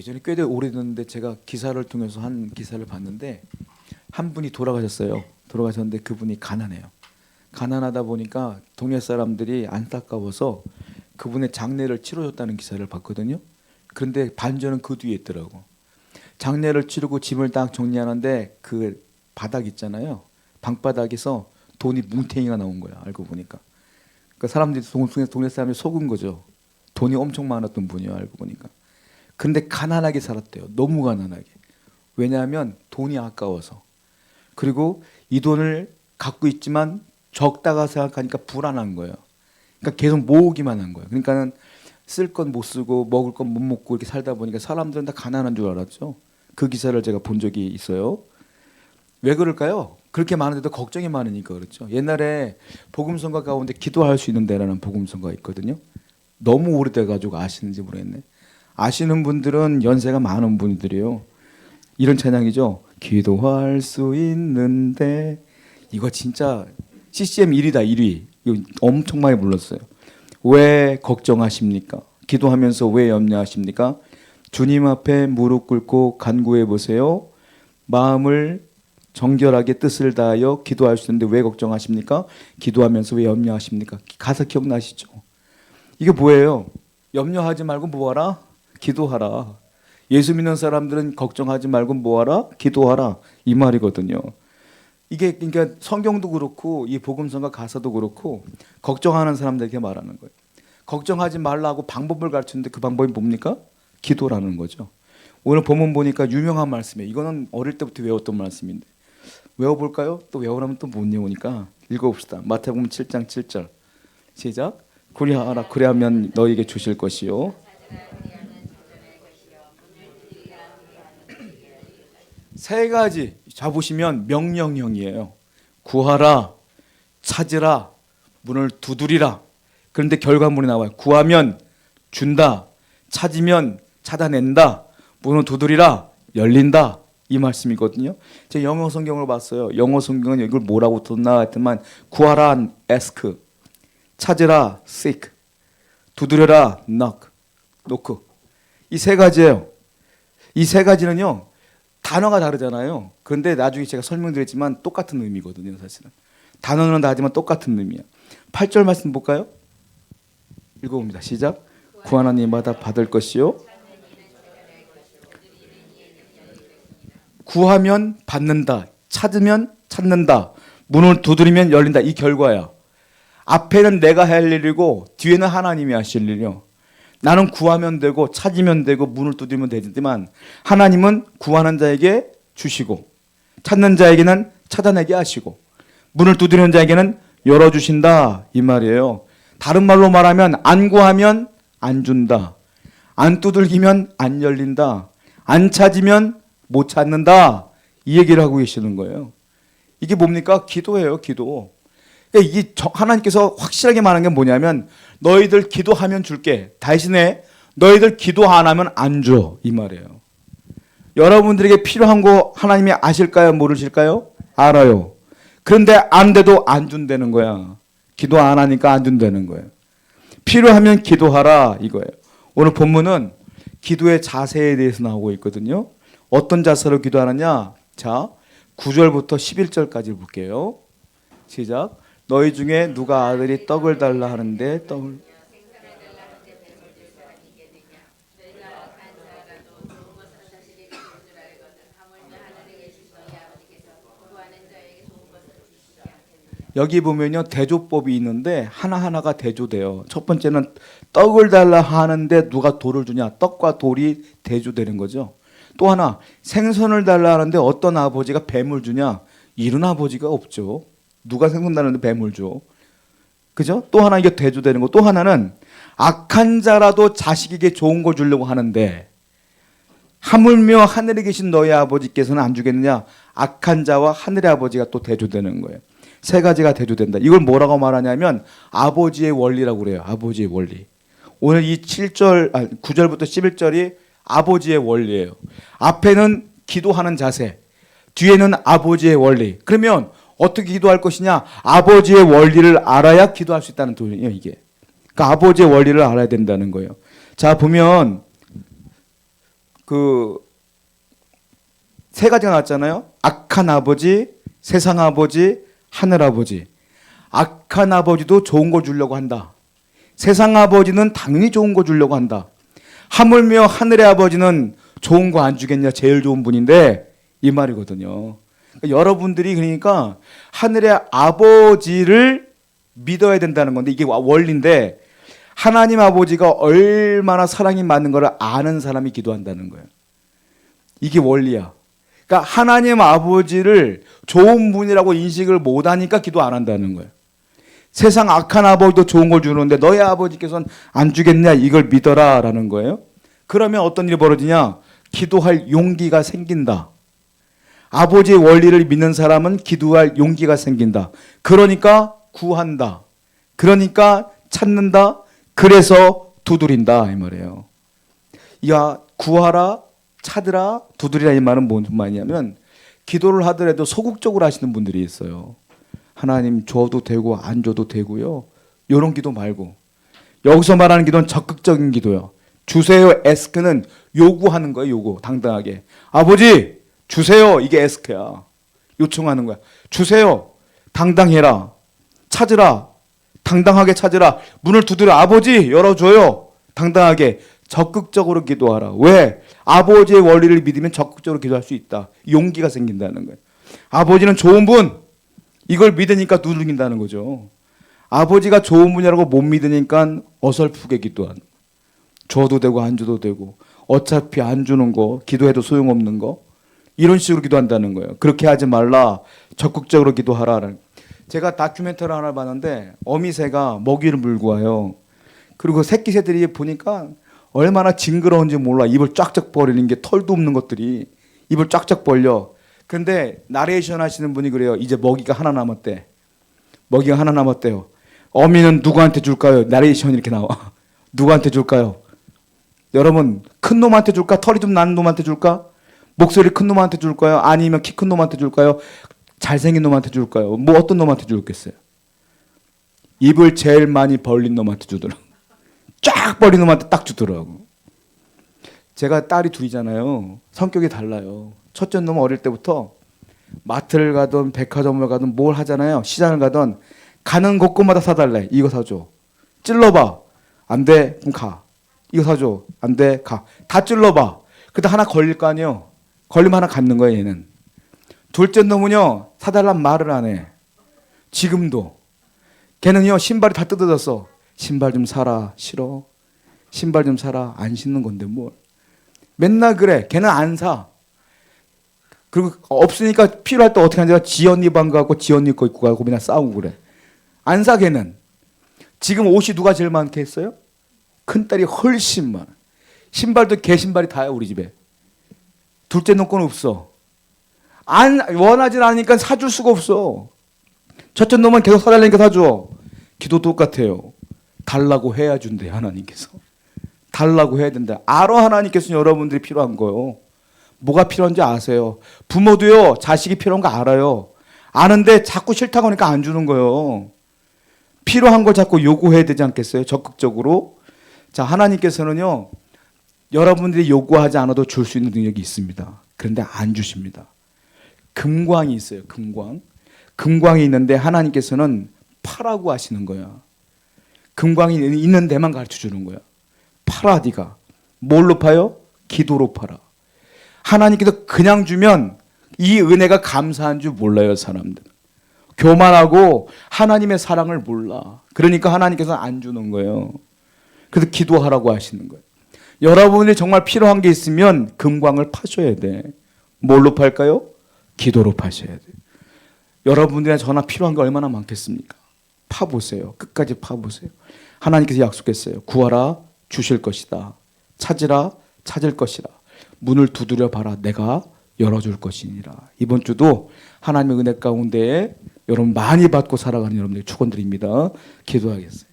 예전에 꽤 오래됐는데 제가 기사를 통해서 한 기사를 봤는데 한 분이 돌아가셨어요. 돌아가셨는데 그분이 가난해요. 가난하다 보니까 동네 사람들이 안타까워서 그분의 장례를 치러줬다는 기사를 봤거든요. 그런데 반전은 그 뒤에 있더라고. 장례를 치르고 짐을 딱 정리하는데 그 바닥 있잖아요. 방바닥에서 돈이 뭉탱이가 나온 거야. 알고 보니까. 그 사람들이 동네 사람이 속은 거죠. 돈이 엄청 많았던 분이요. 알고 보니까. 근데 가난하게 살았대요. 너무 가난하게. 왜냐하면 돈이 아까워서. 그리고 이 돈을 갖고 있지만 적다가 생각하니까 불안한 거예요. 그러니까 계속 모으기만 한 거예요. 그러니까는 쓸 건 못 쓰고 먹을 건 못 먹고 이렇게 살다 보니까 사람들은 다 가난한 줄 알았죠. 그 기사를 제가 본 적이 있어요. 왜 그럴까요? 그렇게 많은데도 걱정이 많으니까 그렇죠. 옛날에 복음성가 가운데 기도할 수 있는 데라는 복음성가 있거든요. 너무 오래돼 가지고 아시는지 모르겠네. 아시는 분들은 연세가 많은 분들이요. 이런 찬양이죠. 기도할 수 있는데 이거 진짜 CCM 1위다 1위. 이거 엄청 많이 불렀어요. 왜 걱정하십니까? 기도하면서 왜 염려하십니까? 주님 앞에 무릎 꿇고 간구해 보세요. 마음을 정결하게 뜻을 다하여 기도할 수 있는데 왜 걱정하십니까? 기도하면서 왜 염려하십니까? 가사 기억나시죠? 이게 뭐예요? 염려하지 말고 뭐하라? 기도하라. 예수 믿는 사람들은 걱정하지 말고 뭐하라? 기도하라. 이 말이거든요. 이게 그러니까 성경도 그렇고 이 복음성가 가사도 그렇고 걱정하는 사람들에게 말하는 거예요. 걱정하지 말라고 방법을 가르치는데 그 방법이 뭡니까? 기도라는 거죠. 오늘 본문 보니까 유명한 말씀이에요. 이거는 어릴 때부터 외웠던 말씀인데 외워볼까요? 또 외우라면 또 못 외우니까 읽어봅시다. 마태복음 7장 7절 시작. 그리하라 그리하면 너에게 주실 것이요. 세 가지 잡으시면 명령형이에요. 구하라, 찾으라, 문을 두드리라. 그런데 결과물이 나와요. 구하면 준다, 찾으면 찾아낸다, 문을 두드리라, 열린다. 이 말씀이거든요. 제가 영어 성경을 봤어요. 영어 성경은 이걸 뭐라고 뒀나 했더만 구하라, ask, 찾으라, seek, 두드려라, knock, knock. 이 세 가지예요. 이 세 가지는요. 단어가 다르잖아요. 그런데 나중에 제가 설명드렸지만 똑같은 의미거든요, 사실은. 단어는 다르지만 똑같은 의미야. 8절 말씀 볼까요? 읽어봅니다. 시작. 구하는 이마다 받을 것이요. 구하면 받는다. 찾으면 찾는다. 문을 두드리면 열린다. 이 결과야. 앞에는 내가 할 일이고 뒤에는 하나님이 하실 일이요. 나는 구하면 되고 찾으면 되고 문을 두드리면 되지만 하나님은 구하는 자에게 주시고 찾는 자에게는 찾아내게 하시고 문을 두드리는 자에게는 열어 주신다 이 말이에요. 다른 말로 말하면 안 구하면 안 준다. 안 두들기면 안 열린다. 안 찾으면 못 찾는다. 이 얘기를 하고 계시는 거예요. 이게 뭡니까? 기도예요, 기도. 그러니까 이 하나님께서 확실하게 말하는 게 뭐냐면 너희들 기도하면 줄게. 대신에 너희들 기도 안 하면 안 줘. 이 말이에요. 여러분들에게 필요한 거 하나님이 아실까요? 모르실까요? 알아요. 그런데 안 돼도 안 준다는 거야. 기도 안 하니까 안 준다는 거예요. 필요하면 기도하라 이거예요. 오늘 본문은 기도의 자세에 대해서 나오고 있거든요. 어떤 자세로 기도하느냐? 자, 9절부터 11절까지 볼게요. 시작. 너희 중에 누가 아들이 떡을 달라 하는데 떡을 여기 보면요 대조법이 있는데 하나 하나가 대조돼요. 첫 번째는 떡을 달라 하는데 누가 돌을 주냐? 떡과 돌이 대조되는 거죠. 또 하나 생선을 달라 하는데 어떤 아버지가 뱀을 주냐? 이런 아버지가 없죠. 누가 생선 달라는데 뱀을 줘? 그죠? 또 하나 이게 대조되는 거. 또 하나는 악한 자라도 자식에게 좋은 거 주려고 하는데 하물며 하늘에 계신 너희 아버지께서는 안 주겠느냐? 악한 자와 하늘의 아버지가 또 대조되는 거예요. 세 가지가 대조된다. 이걸 뭐라고 말하냐면 아버지의 원리라고 그래요. 아버지의 원리. 오늘 이 7절, 아, 9절부터 11절이 아버지의 원리예요. 앞에는 기도하는 자세, 뒤에는 아버지의 원리. 그러면 어떻게 기도할 것이냐? 아버지의 원리를 알아야 기도할 수 있다는 도리예요, 이게. 그러니까 아버지의 원리를 알아야 된다는 거예요. 자, 보면 그 세 가지가 나왔잖아요. 악한 아버지, 세상 아버지, 하늘 아버지. 악한 아버지도 좋은 거 주려고 한다. 세상 아버지는 당연히 좋은 거 주려고 한다. 하물며 하늘의 아버지는 좋은 거 안 주겠냐? 제일 좋은 분인데 이 말이거든요. 그러니까 여러분들이 그러니까 하늘의 아버지를 믿어야 된다는 건데 이게 원리인데 하나님 아버지가 얼마나 사랑이 많은 것을 아는 사람이 기도한다는 거예요. 이게 원리야. 그러니까 하나님 아버지를 좋은 분이라고 인식을 못 하니까 기도 안 한다는 거예요. 세상 악한 아버지도 좋은 걸 주는데 너희 아버지께서는 안 주겠냐 이걸 믿어라라는 거예요. 그러면 어떤 일이 벌어지냐? 기도할 용기가 생긴다. 아버지의 원리를 믿는 사람은 기도할 용기가 생긴다. 그러니까 구한다. 그러니까 찾는다. 그래서 두드린다 이 말이에요. 야 구하라, 찾으라, 두드리라 이 말은 뭔 말이냐면 기도를 하더라도 소극적으로 하시는 분들이 있어요. 하나님 줘도 되고 안 줘도 되고요. 이런 기도 말고 여기서 말하는 기도는 적극적인 기도요. 주세요 에스크는 요구하는 거예요. 요구 당당하게 아버지 주세요 이게 에스크야. 요청하는 거야. 주세요 당당해라 찾으라 당당하게 찾으라 문을 두드려 아버지 열어줘요 당당하게 적극적으로 기도하라. 왜 아버지의 원리를 믿으면 적극적으로 기도할 수 있다. 용기가 생긴다는 거예요. 아버지는 좋은 분 이걸 믿으니까 누른다는 거죠. 아버지가 좋은 분이라고 못 믿으니까 어설프게 기도하는. 거예요. 줘도 되고 안 줘도 되고 어차피 안 주는 거 기도해도 소용없는 거 이런 식으로 기도한다는 거예요. 그렇게 하지 말라. 적극적으로 기도하라는. 제가 다큐멘터리 하나 봤는데 어미새가 먹이를 물고 와요. 그리고 새끼 새들이 보니까 얼마나 징그러운지 몰라. 입을 쫙쫙 벌리는 게 털도 없는 것들이 입을 쫙쫙 벌려. 근데 나레이션 하시는 분이 그래요. 이제 먹이가 하나 남았대. 먹이가 하나 남았대요. 어미는 누구한테 줄까요? 나레이션 이렇게 나와. 누구한테 줄까요? 여러분 큰 놈한테 줄까? 털이 좀 나는 놈한테 줄까? 목소리 큰 놈한테 줄까요? 아니면 키 큰 놈한테 줄까요? 잘생긴 놈한테 줄까요? 뭐 어떤 놈한테 줄겠어요? 입을 제일 많이 벌린 놈한테 주더라고. 쫙 벌린 놈한테 딱 주더라고. 제가 딸이 둘이잖아요. 성격이 달라요. 첫째 놈은 어릴 때부터 마트를 가든 백화점을 가든 뭘 하잖아요. 시장을 가든 가는 곳곳마다 사달래. 이거 사줘. 찔러봐. 안 돼. 그럼 가. 이거 사줘. 안 돼. 가. 다 찔러봐. 그다 하나 걸릴 거 아니에요. 걸리면 하나 갖는 거예요. 얘는. 둘째 놈은요. 사달란 말을 안 해. 지금도. 걔는요. 신발이 다 뜯어졌어. 신발 좀 사라. 싫어. 신발 좀 사라. 안 신는 건데 뭘. 맨날 그래. 걔는 안 사. 그리고 없으니까 필요할 때 어떻게 하냐. 지언니 방 가고 지 언니 거 입고 가고 맨날 싸우고 그래. 안 사 걔는. 지금 옷이 누가 제일 많게 했어요? 큰 딸이 훨씬 많아. 신발도 개 신발이 다야 우리 집에. 둘째 놈건 없어. 안 원하지 않으니까 사줄 수가 없어. 첫째 놈은 계속 사달라니까 사줘. 기도 똑같아요. 달라고 해야 준대 하나님께서. 달라고 해야 된다. 알아 하나님께서는 여러분들이 필요한 거요. 뭐가 필요한지 아세요. 부모도요 자식이 필요한 거 알아요. 아는데 자꾸 싫다고 하니까 안 주는 거요. 필요한 걸 자꾸 요구해야 되지 않겠어요? 적극적으로. 자 하나님께서는요 여러분들이 요구하지 않아도 줄 수 있는 능력이 있습니다. 그런데 안 주십니다. 금광이 있어요. 금광. 금광이 있는데 하나님께서는 파라고 하시는 거야. 금광이 있는 데만 가르쳐 주는 거야. 파라 네가. 뭘로 파요? 기도로 팔아. 하나님께서 그냥 주면 이 은혜가 감사한 줄 몰라요, 사람들. 교만하고 하나님의 사랑을 몰라. 그러니까 하나님께서 안 주는 거예요. 그래서 기도하라고 하시는 거예요. 여러분이 정말 필요한 게 있으면 금광을 파셔야 돼. 뭘로 팔까요? 기도로 파셔야 돼. 여러분들의 전화 필요한 게 얼마나 많겠습니까? 파보세요. 끝까지 파보세요. 하나님께서 약속했어요. 구하라 주실 것이다. 찾으라 찾을 것이라. 문을 두드려 봐라 내가 열어줄 것이니라. 이번 주도 하나님의 은혜 가운데 여러분 많이 받고 살아가는 여러분들 축원드립니다. 기도하겠어요.